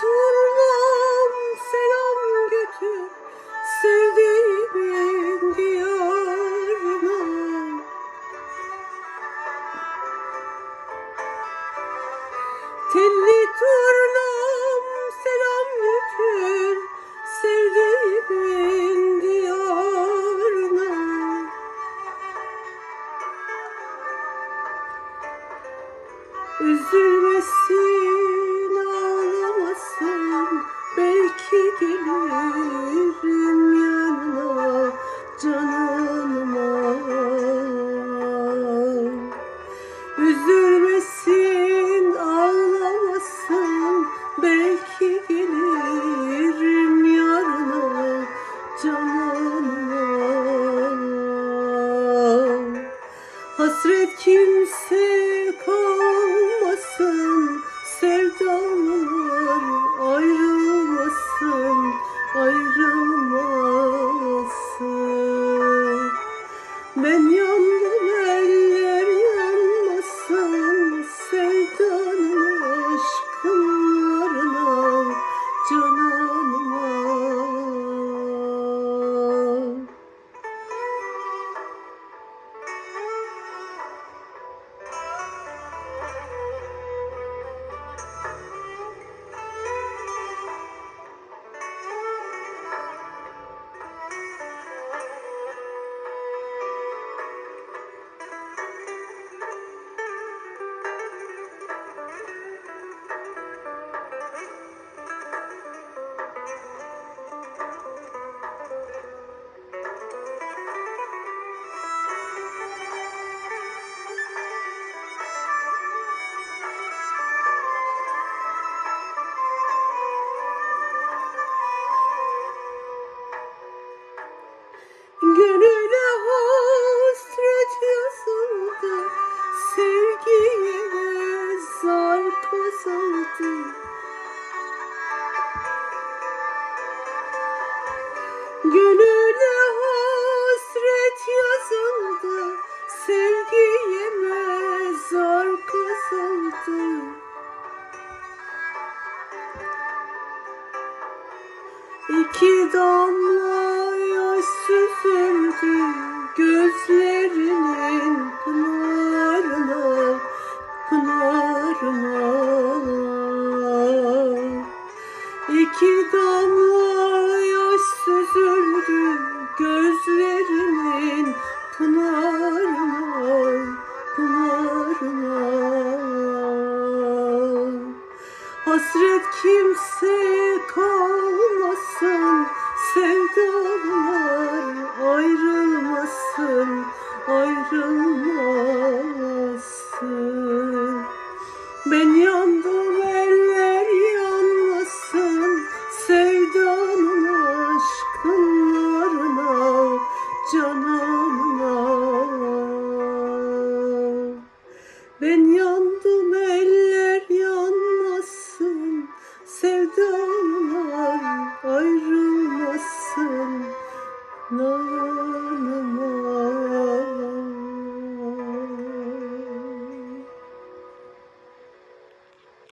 Turnam selam götür sevdiğimin diyarına. Telli turnam selam götür sevdiğimin diyarına. Üzülmesin, Ooh. Ayrılmasın Ben yandım Gönüle hasret yazıldı Sevgiye zar kazandı Gönüle hasret yazıldı Sevgiye mezar kazıldı. İki damla İki damla yaş süzüldü gözlerinin pınarına, pınarına. Hasret kimse Hallelujah.